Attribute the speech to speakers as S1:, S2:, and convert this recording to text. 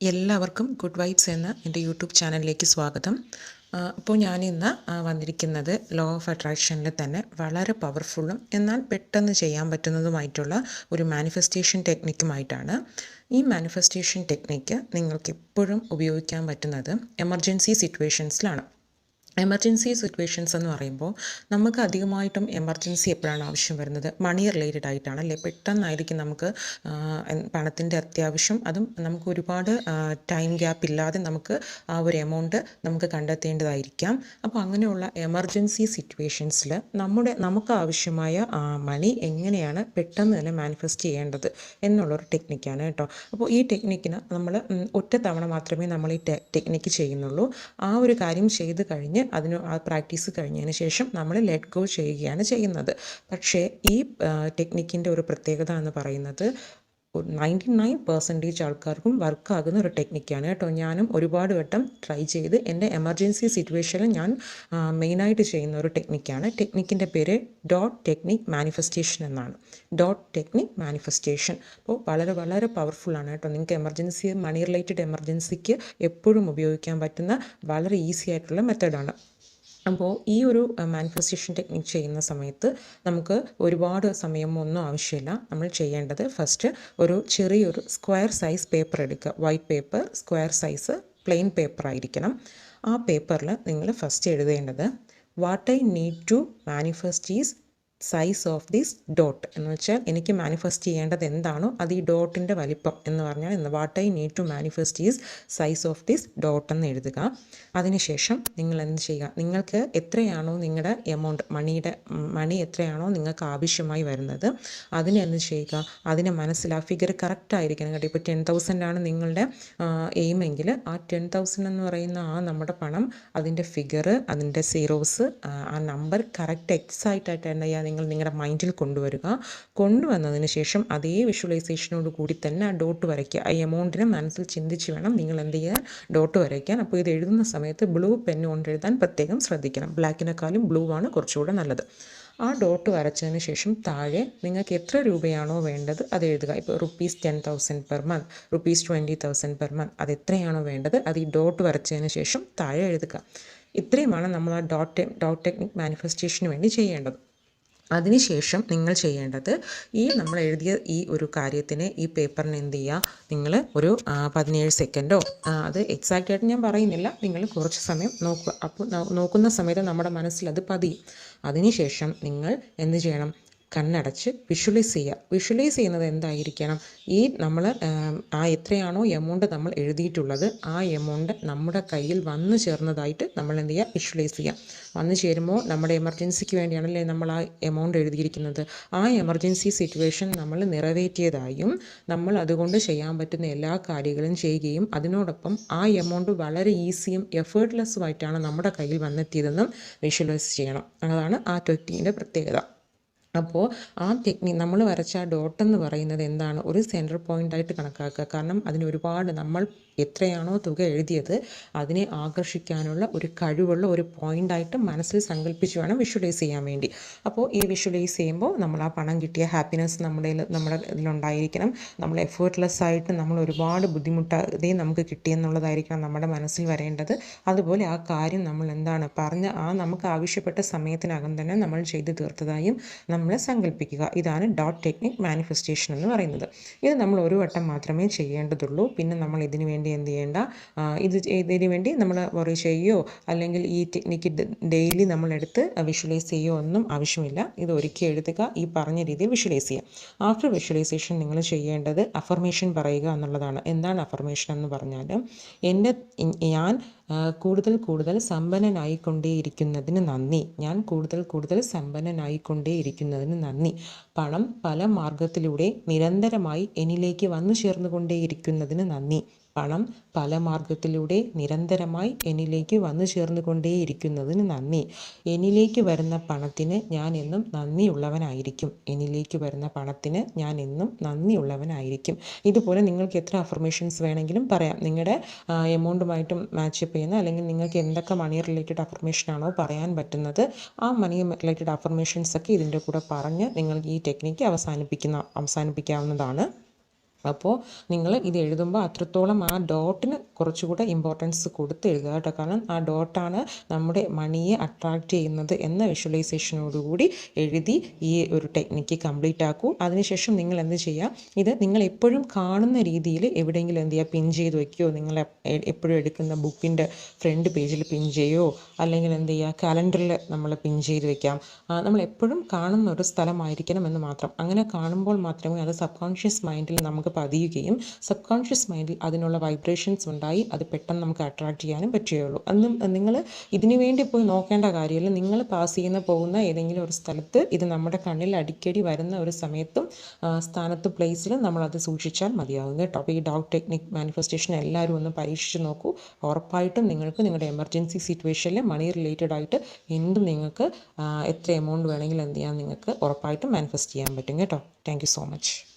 S1: എല്ലാവർക്കും good vibes എന്ന എന്റെ യൂട്യൂബ് ചാനലിലേക്ക് സ്വാഗതം. അപ്പോൾ ഞാനിന്ന് വന്നിരിക്കുന്നത് ലോ ഓഫ് അട്രാക്ഷനിൽ തന്നെ വളരെ പവർഫുള്ളും എന്നാൽ പെട്ടെന്ന് ചെയ്യാൻ പറ്റുന്നതുമായിട്ടുള്ള ഒരു മാനിഫെസ്റ്റേഷൻ ടെക്നിക്കുമായിട്ടാണ് ഈ മാനിഫെസ്റ്റേഷൻ ടെക്നിക്ക് നിങ്ങൾക്ക് എപ്പോഴും ഉപയോഗിക്കാൻ പറ്റുന്നത് എമർജൻസി സിറ്റുവേഷൻസിലാണ് എമർജൻസി സിറ്റുവേഷൻസ് എന്ന് പറയുമ്പോൾ നമുക്ക് അധികമായിട്ടും എമർജൻസി എപ്പോഴാണ് ആവശ്യം വരുന്നത്? മണി റിലേറ്റഡ് ആയിട്ടാണ് അല്ലേ? പെട്ടെന്നായിരിക്കും നമുക്ക് പണത്തിന്റെ അത്യാവശ്യം. അതും നമുക്ക് ഒരുപാട് ടൈം ഗ്യാപ്പ് ഇല്ലാതെ നമുക്ക് ആ ഒരു എമൗണ്ട് നമുക്ക് കണ്ടെത്തേണ്ടതായിരിക്കാം. അപ്പോൾ അങ്ങനെയുള്ള എമർജൻസി സിറ്റുവേഷൻസിൽ നമ്മുടെ നമുക്ക് ആവശ്യമായ മണി എങ്ങനെയാണ് പെട്ടെന്ന് തന്നെ മാനിഫെസ്റ്റ് ചെയ്യേണ്ടത് എന്നുള്ളൊരു ടെക്നിക്കാണ് കേട്ടോ. അപ്പോൾ ഈ ടെക്നിക്കിന് നമ്മൾ ഒറ്റ തവണ മാത്രമേ നമ്മൾ ഈ ടെക്നിക്ക് ചെയ്യുന്നുള്ളൂ. ആ ഒരു കാര്യം ചെയ്ത് കഴിഞ്ഞ് അതിന് ആ പ്രാക്ടീസ് കഴിഞ്ഞതിന് ശേഷം നമ്മൾ ലെറ്റ് ഗോ ചെയ്യുകയാണ് ചെയ്യുന്നത്. പക്ഷേ ഈ ടെക്നിക്കിന്റെ ഒരു പ്രത്യേകത എന്ന് പറയുന്നത് നയന്റി നയൻ പെർസെന്റേജ് ആൾക്കാർക്കും വർക്കാകുന്ന ഒരു ടെക്നിക്കാണ് കേട്ടോ. ഞാനും ഒരുപാട് വട്ടം ട്രൈ ചെയ്ത് എന്റെ എമർജൻസി സിറ്റുവേഷനിൽ ഞാൻ മെയിനായിട്ട് ചെയ്യുന്ന ഒരു ടെക്നിക്കാണ് ടെക്നിക്കിന്റെ പേര് ഡോട്ട് ടെക്നിക് മാനിഫെസ്റ്റേഷൻ എന്നാണ്. ഡോട്ട് ടെക്നിക് മാനിഫെസ്റ്റേഷൻ അപ്പോൾ വളരെ വളരെ പവർഫുള്ളാണ് കേട്ടോ. നിങ്ങൾക്ക് എമർജൻസി മണി റിലേറ്റഡ് എമർജൻസിക്ക് എപ്പോഴും ഉപയോഗിക്കാൻ പറ്റുന്ന വളരെ ഈസി ആയിട്ടുള്ള മെത്തേഡാണ് അപ്പോൾ ഈ ഒരു മാനിഫെസ്റ്റേഷൻ ടെക്നിക് ചെയ്യുന്ന സമയത്ത് നമുക്ക് ഒരുപാട് സമയം ഒന്നും ആവശ്യമില്ല. നമ്മൾ ചെയ്യേണ്ടത് ഫസ്റ്റ് ഒരു ചെറിയൊരു സ്ക്വയർ സൈസ് പേപ്പർ എടുക്കുക. White paper square size plain paper ആയിരിക്കണം. ആ പേപ്പറിൽ നിങ്ങൾ ഫസ്റ്റ് എഴുതേണ്ടത് what I need to manifest is size of this dot എന്ന് വെച്ചാൽ എനിക്ക് മാനിഫെസ്റ്റ് ചെയ്യേണ്ടത് എന്താണോ അത് ഈ ഡോട്ടിന്റെ വലിപ്പം എന്ന് പറഞ്ഞാൽ എന്ന് what I need to manifest is size of this dot എന്ന് എഴുതുക. അതിനുശേഷം നിങ്ങൾ എന്ത് ചെയ്യുക? നിങ്ങൾക്ക് എത്രയാണോ നിങ്ങളുടെ എമൗണ്ട് മണിയുടെ മണി എത്രയാണോ നിങ്ങൾക്ക് ആവശ്യമായി വരുന്നത് അതിനെ എന്ത് ചെയ്യുക? അതിനെ മനസ്സിലാ ഫിഗർ കറക്റ്റ് ആയിരിക്കണം കേട്ടോ. ഇപ്പോൾ ടെൻ തൗസൻഡ് ആണ് നിങ്ങളുടെ എയിമെങ്കിൽ ആ ടെൻ തൗസൻഡ് എന്ന് പറയുന്ന ആ നമ്മുടെ പണം അതിന്റെ ഫിഗർ അതിന്റെ സീറോസ് ആ നമ്പർ കറക്റ്റ് എക്സാക്റ്റ് ആയിട്ട് എന്താ ചെയ്യുക നിങ്ങൾ നിങ്ങളുടെ മൈൻഡിൽ കൊണ്ടുവരിക. കൊണ്ടുവന്നതിന് ശേഷം അതേ വിഷ്വലൈസേഷനോട് കൂടി തന്നെ ആ ഡോട്ട് വരയ്ക്കുക. ആ എമൗണ്ടിനെ മനസ്സിൽ ചിന്തിച്ച് വേണം നിങ്ങൾ എന്ത് ചെയ്യാൻ ഡോട്ട് വരയ്ക്കാൻ. അപ്പോൾ ഇത് എഴുതുന്ന സമയത്ത് ബ്ലൂ പെൻ കൊണ്ട് എഴുതാൻ പ്രത്യേകം ശ്രദ്ധിക്കണം. ബ്ലാക്കിനെക്കാളും ബ്ലൂ ആണ് കുറച്ചുകൂടെ നല്ലത്. ആ ഡോട്ട് വരച്ചതിന് ശേഷം താഴെ നിങ്ങൾക്ക് എത്ര രൂപയാണോ വേണ്ടത് അത് എഴുതുക. ഇപ്പോൾ rupees ten thousand per month rupees twenty thousand per month അത് എത്രയാണോ വേണ്ടത് അത് ഈ ഡോട്ട് വരച്ചതിന് ശേഷം താഴെ എഴുതുക. ഇത്രയുമാണ് നമ്മൾ ആ ഡോട്ട് ഡോട്ട് ടെക്നിക് മാനിഫെസ്റ്റേഷന് വേണ്ടി ചെയ്യേണ്ടത്. അതിനുശേഷം നിങ്ങൾ ചെയ്യേണ്ടത് ഈ നമ്മൾ എഴുതിയ ഈ ഒരു കാര്യത്തിന് ഈ പേപ്പറിന് എന്ത് ചെയ്യുക? നിങ്ങൾ ഒരു പതിനേഴ് സെക്കൻഡോ അത് എക്സാക്റ്റ് ആയിട്ട് ഞാൻ പറയുന്നില്ല. നിങ്ങൾ കുറച്ച് സമയം നോക്കുക. അപ്പോൾ നോക്കുന്ന സമയത്ത് നമ്മുടെ മനസ്സിൽ അത് പതിയും. അതിനുശേഷം നിങ്ങൾ എന്ത് ചെയ്യണം? കണ്ണടച്ച് വിഷ്വലൈസ് ചെയ്യുക. വിഷ്വലൈസ് ചെയ്യുന്നത് എന്തായിരിക്കണം? ഈ നമ്മൾ ആ എത്രയാണോ എമൗണ്ട് നമ്മൾ എഴുതിയിട്ടുള്ളത് ആ എമൗണ്ട് നമ്മുടെ കയ്യിൽ വന്നു ചേർന്നതായിട്ട് നമ്മൾ എന്ത് ചെയ്യുക? വിഷ്വലൈസ് ചെയ്യുക. വന്നു ചേരുമ്പോൾ നമ്മുടെ എമർജൻസിക്ക് വേണ്ടിയാണല്ലേ നമ്മൾ ആ എമൗണ്ട് എഴുതിയിരിക്കുന്നത്. ആ എമർജൻസി സിറ്റുവേഷൻ നമ്മൾ നിറവേറ്റിയതായും നമ്മൾ അതുകൊണ്ട് ചെയ്യാൻ പറ്റുന്ന എല്ലാ കാര്യങ്ങളും ചെയ്യുകയും അതിനോടൊപ്പം ആ എമൗണ്ട് വളരെ ഈസിയും എഫേർട്ട്ലെസ്സുമായിട്ടാണ് നമ്മുടെ കയ്യിൽ വന്നെത്തിയതെന്നും വിഷ്വലൈസ് ചെയ്യണം. അതാണ് ആ ട്വറ്റിന്റെ പ്രത്യേകത. അപ്പോൾ ആ ടെക്നിക് നമ്മൾ വരച്ച ഡോട്ട് എന്ന് പറയുന്നത് എന്താണ്? ഒരു സെന്റർ പോയിന്റ് ആയിട്ട് കണക്കാക്കുക. കാരണം അതിന് ഒരുപാട് നമ്മൾ എത്രയാണോ തുക എഴുതിയത് അതിനെ ആകർഷിക്കാനുള്ള ഒരു കഴിവുള്ള ഒരു പോയിന്റായിട്ട് മനസ്സിൽ സങ്കല്പിച്ച് വേണം വിഷ്വലൈസ് ചെയ്യാൻ വേണ്ടി. അപ്പോൾ ഈ വിഷ്വലൈസ് ചെയ്യുമ്പോൾ നമ്മൾ ആ പണം കിട്ടിയ ഹാപ്പിനെസ് നമ്മുടെ നമ്മുടെ ഇതിലുണ്ടായിരിക്കണം നമ്മൾ എഫേർട്ട്ലെസ് ആയിട്ട് നമ്മൾ ഒരുപാട് ബുദ്ധിമുട്ടാതെ നമുക്ക് കിട്ടിയെന്നുള്ളതായിരിക്കണം നമ്മുടെ മനസ്സിൽ വരേണ്ടത്. അതുപോലെ ആ കാര്യം നമ്മൾ എന്താണ് പറഞ്ഞ ആ നമുക്ക് ആവശ്യപ്പെട്ട സമയത്തിനകം തന്നെ നമ്മൾ ചെയ്തു തീർത്തതായും നമ്മൾ സങ്കല്പിക്കുക ഇതാണ് ഡോട്ട് ടെക്നിക് മാനിഫെസ്റ്റേഷൻ എന്ന് പറയുന്നത്. ഇത് നമ്മൾ ഒരു വട്ടം മാത്രമേ ചെയ്യേണ്ടതുള്ളൂ. പിന്നെ നമ്മൾ ഇതിനു വേണ്ടി എന്ത് ചെയ്യേണ്ട? ഇത് ഇതിന് വേണ്ടി നമ്മൾ വറി ചെയ്യുകയോ അല്ലെങ്കിൽ ഈ ടെക്നിക്ക് ഡെയിലി നമ്മളെടുത്ത് വിഷ്വലൈസ് ചെയ്യുകയോ ഒന്നും ആവശ്യമില്ല. ഇത് ഒരുക്കി എഴുതുക ഈ പറഞ്ഞ രീതിയിൽ വിഷ്വലൈസ് ചെയ്യുക ആഫ്റ്റർ വിഷ്വലൈസേഷൻ നിങ്ങൾ ചെയ്യേണ്ടത് അഫർമേഷൻ പറയുക എന്നുള്ളതാണ്. എന്താണ് അഫർമേഷൻ എന്ന് പറഞ്ഞാൽ എന്റെ ഞാൻ കൂടുതൽ കൂടുതൽ സമ്പന്നനായിക്കൊണ്ടേയിരിക്കുന്നതിന് നന്ദി. ഞാൻ കൂടുതൽ കൂടുതൽ സമ്പന്നനായിക്കൊണ്ടേയിരിക്കുന്നതിന് നന്ദി. പണം പല മാർഗത്തിലൂടെ നിരന്തരമായി എന്നിലേക്ക് വന്നു ചേർന്നുകൊണ്ടേയിരിക്കുന്നതിന് നന്ദി. പണം പല മാർഗത്തിലൂടെ നിരന്തരമായി എന്നിലേക്ക് വന്നു ചേർന്നുകൊണ്ടേയിരിക്കുന്നതിന് നന്ദി. എന്നിലേക്ക് വരുന്ന പണത്തിന് ഞാൻ എന്നും നന്ദിയുള്ളവനായിരിക്കും. എന്നിലേക്ക് വരുന്ന പണത്തിന് ഞാൻ എന്നും നന്ദിയുള്ളവനായിരിക്കും. ഇതുപോലെ നിങ്ങൾക്ക് എത്ര അഫർമേഷൻസ് വേണമെങ്കിലും പറയാം. നിങ്ങളുടെ എമൗണ്ടുമായിട്ടും മാച്ചപ്പ് ചെയ്യുന്ന അല്ലെങ്കിൽ നിങ്ങൾക്ക് എന്തൊക്കെ മണി റിലേറ്റഡ് അഫർമേഷൻ ആണോ പറയാൻ പറ്റുന്നത് ആ മണി റിലേറ്റഡ് അഫർമേഷൻസ് ഒക്കെ ഇതിന്റെ കൂടെ പറഞ്ഞ് നിങ്ങൾ ഈ ടെക്നിക്ക് അവസാനിപ്പിക്കുന്ന അവസാനിപ്പിക്കാവുന്നതാണ്. അപ്പോൾ നിങ്ങൾ ഇത് എഴുതുമ്പോൾ അത്രത്തോളം ആ ഡോട്ടിന് കുറച്ചുകൂടെ ഇമ്പോർട്ടൻസ് കൊടുത്ത് എഴുതുക കേട്ടോ. കാരണം ആ ഡോട്ടാണ് നമ്മുടെ മണിയെ അട്രാക്റ്റ് ചെയ്യുന്നത് എന്ന വിഷ്വലൈസേഷനോടുകൂടി എഴുതി ഈ ഒരു ടെക്നിക്ക് കംപ്ലീറ്റ് ആക്കൂ. അതിനുശേഷം നിങ്ങൾ എന്ത് ചെയ്യുക? ഇത് നിങ്ങൾ എപ്പോഴും കാണുന്ന രീതിയിൽ എവിടെയെങ്കിലും എന്ത് ചെയ്യുക? പിൻ ചെയ്ത് വയ്ക്കുകയോ നിങ്ങൾ എപ്പോഴും എടുക്കുന്ന ബുക്കിന്റെ ഫ്രണ്ട് പേജിൽ പിൻ ചെയ്യുകയോ അല്ലെങ്കിൽ എന്ത് ചെയ്യുക? കലണ്ടറിൽ നമ്മൾ പിൻ ചെയ്ത് വയ്ക്കാം നമ്മൾ എപ്പോഴും കാണുന്ന ഒരു സ്ഥലമായിരിക്കണം എന്ന് മാത്രം. അങ്ങനെ കാണുമ്പോൾ മാത്രമേ അത് സബ് കോൺഷ്യസ് മൈൻഡിൽ നമുക്ക് പതിയുകയും സബ് കോൺഷ്യസ് മൈൻഡിൽ അതിനുള്ള വൈബ്രേഷൻസ് ഉണ്ടായി അത് പെട്ടെന്ന് നമുക്ക് അട്രാക്റ്റ് ചെയ്യാനും പറ്റുകയുള്ളൂ. അന്നും നിങ്ങൾ ഇതിനു വേണ്ടി പോയി നോക്കേണ്ട കാര്യമില്ല. നിങ്ങൾ പാസ് ചെയ്യുന്ന പോകുന്ന ഏതെങ്കിലും ഒരു സ്ഥലത്ത് ഇത് നമ്മുടെ കണ്ണിൽ അടിക്കടി വരുന്ന ഒരു സമയത്തും സ്ഥാനത്തും പ്ലേസിലും നമ്മളത് സൂക്ഷിച്ചാൽ മതിയാകും കേട്ടോ. അപ്പോൾ ഈ ഡോഗ് ടെക്നിക് മാനിഫെസ്റ്റേഷൻ എല്ലാവരും ഒന്ന് പരീക്ഷിച്ച് നോക്കൂ. ഉറപ്പായിട്ടും നിങ്ങൾക്ക് നിങ്ങളുടെ എമർജൻസി സിറ്റുവേഷനിൽ മണി റിലേറ്റഡ് ആയിട്ട് എന്തും നിങ്ങൾക്ക് എത്ര എമൗണ്ട് വേണമെങ്കിലും എന്ത് ചെയ്യാൻ നിങ്ങൾക്ക് ഉറപ്പായിട്ടും മാനിഫെസ്റ്റ് ചെയ്യാൻ പറ്റും കേട്ടോ. Thank so much